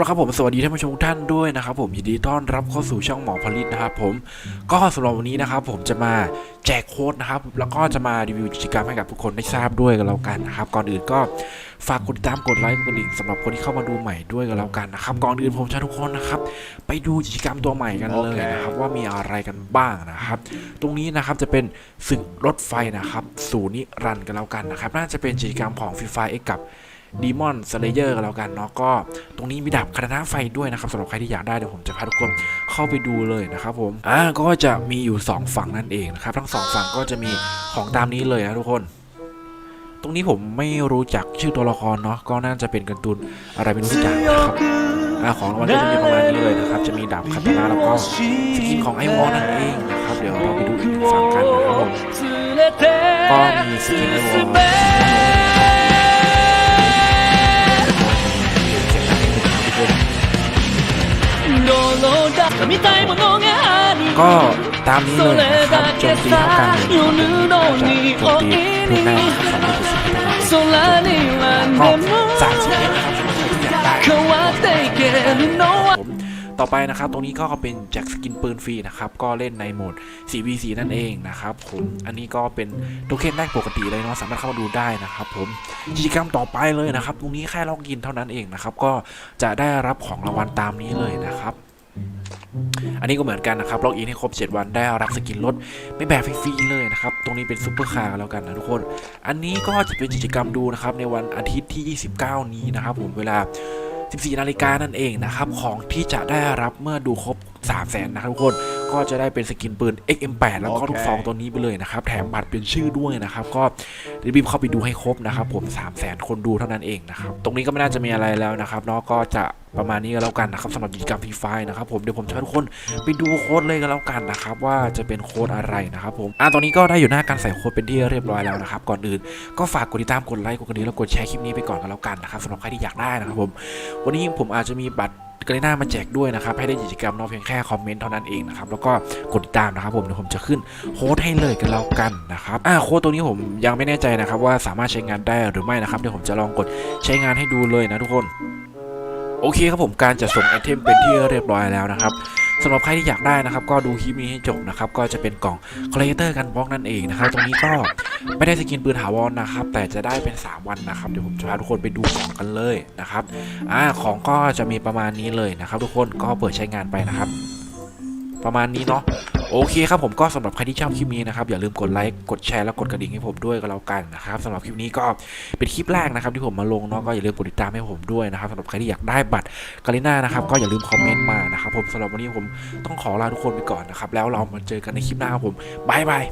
ละครับผมสวัสดีท่านผู้ชมทุกท่านด้วยนะครับผมยินดีต้อนรับเข้าสู่ช่องหมอผลิตนะครับผมก็สำหรับวันนี้นะครับผมจะมาแจกโค้ดนะครับแล้วก็จะมารีวิวกิจกรรมให้กับทุกคนได้ทราบด้วยกันแล้วกันนะครับก่อนอื่นก็ฝากกดติดตามกดไลค์กดกระดิ่งสำหรับคนที่เข้ามาดูใหม่ด้วยกันแล้วกันนะครับก่อนอื่นผมจะให้ทุกคนนะครับไปดูกิจกรรมตัวใหม่กันเลยนะครับว่ามีอะไรกันบ้างนะครับตรงนี้นะครับจะเป็นศึกรถไฟนะครับศูนย์นิรันดร์กันแล้วกันนะครับน่าจะเป็นกิจกรรมของฟรีไฟเอ็กกับ ดีมอนสเลเยอร์กันแล้วกันเนาะก็ ตรงนี้มีดาบคาตานะไฟด้วยนะครับสำหรับใครที่อยากได้เดี๋ยวผมจะพาทุกคนเข้าไปดูเลยนะครับผมอ่าก็จะมีอยู่ 2 ฝั่งนั่นเองนะครับทั้งสองฝั่งก็จะมีของตามนี้เลยนะทุกคนตรงนี้ผมไม่รู้จักชื่อตัวละครเนาะก็น่าจะเป็นการ์ตูนอะไรไม่รู้สักอย่างนะครับอ่าของรางวัลก็จะมีประมาณนี้เลยนะครับ จะมีดาบคาตานะแล้วก็สกินของไอวอลนั่นเองนะครับ เดี๋ยวเราไปดูอีกหนึ่งฝั่งกันนะครับผมก็มีสกินไอวอล ก็ตามนี้เลยครับโจมตีเท่ากันโจมตีพูดได้สองร้อยเปอร์เซ็ก็สามสิบเอ็ดนะครับทุกอย่างได้ผมต่อไปนะครับ ตรงนี้ก็เป็นแจ็คสกินปืนฟรีนะครับ ก็เล่นในโหมด 4v4 นั่นเองนะครับผมอันนี้ก็เป็นโทเค็นแรกปกติเลยเนาะสามารถเข้ามาดูได้นะครับผมกิจกรรมต่อไปเลยนะครับ ตรงนี้แค่ล็อกอินเท่านั้นเองนะครับ ก็จะได้รับของรางวัลตามนี้เลยนะครับ อันนี้ก็เหมือนกันนะครับล็อกอินให้ครบ 7 วันได้รับสกินลดไม่แบบฟรีๆเลยนะครับ ตรงนี้เป็นซุปเปอร์คาร์แล้วกันนะทุกคน อันนี้ก็จะเป็นกิจกรรมดูนะครับในวันอาทิตย์ที่ 29 นี้นะครับผมเวลา 14 นาฬิกานั่นเองนะครับของที่จะได้รับเมื่อดูครบ 3 0 0แสนนะครับทุกคน ก็จะได้เป็นสกินปืน XM8 แล้วก็ลูกซองตัวนี้ไปเลยนะครับ แถมบัตรเป็นชื่อด้วยนะครับ ก็รีบๆเข้าไปดูให้ครบนะครับผม 3 0 0แสนคนดูเท่านั้นเองนะครับ ตรงนี้ก็ไม่น่าจะมีอะไรแล้วนะครับเนาะก็จะประมาณนี้ก็แล้วกันนะครับสำหรับกิจกรรมฟรีไฟนะครับผมเดี๋ยวผมจะให้ทุกคนไปดูโค้ดเลยก็แล้วกันนะครับว่าจะเป็นโค้ดอะไรนะครับผมอะตอนนี้ก็ได้อยู่หน้าการใส่โค้ดเป็นที่เรียบร้อยแล้วนะครับก่อนอื่นก็ฝากกดติดตามกดไลค์กดกระดิ่งแล้วกดแชร์คลิปนี้ไปก่อนก็แล้วกันนะครับสำหรับใครที่อยากได้นะครับผมวันนี้ผมอาจจะมีบัตร กรีน่ามาแจกด้วยนะครับ ให้ได้กิจกรรมนอกเพียงแค่คอมเมนต์เท่านั้นเองนะครับ แล้วก็กดติดตามนะครับผมเดี๋ยวผมจะขึ้นโค้ดให้เลยกันแล้วกันนะครับอ่าโค้ดตัวนี้ผมยังไม่แน่ใจนะครับ ว่าสามารถใช้งานได้หรือไม่นะครับเดี๋ยวผมจะลองกดใช้งานให้ดูเลยนะทุกคน โอเคครับผมการจะส่งไอเทมเป็นที่เรียบร้อยแล้วนะครับ สำหรับใครที่อยากได้นะครับ ก็ดูคลิปนี้ให้จบนะครับ ก็จะเป็นกล่องคอลเลกเตอร์กันบล็อกนั่นเองนะครับ ตรงนี้ก็ไม่ได้สกินปืนถาวรนะครับ แต่จะได้เป็น 3 วันนะครับ เดี๋ยวผมจะพาทุกคนไปดูของกันเลยนะครับ อ่า ของก็จะมีประมาณนี้เลยนะครับ ทุกคน ก็เปิดใช้งานไปนะครับ ประมาณนี้เนาะโอเคครับผมก็สำหรับใครที่ชอบคลิปนี้นะครับอย่าลืมกดไลค์กดแชร์แล้วกดกระดิ่งให้ผมด้วยก็แล้วกันนะครับสำหรับคลิปนี้ก็เป็นคลิปแรกนะครับที่ผมมาลงเนาะก็อย่าลืมกดติดตามให้ผมด้วยนะครับสำหรับใครที่อยากได้บัตรกาลิน่านะครับก็อย่าลืมคอมเมนต์มานะครับผมสำหรับวันนี้ผมต้องขอลาทุกคนไปก่อนนะครับแล้วเรามาเจอกันในคลิปหน้าครับผมบายบาย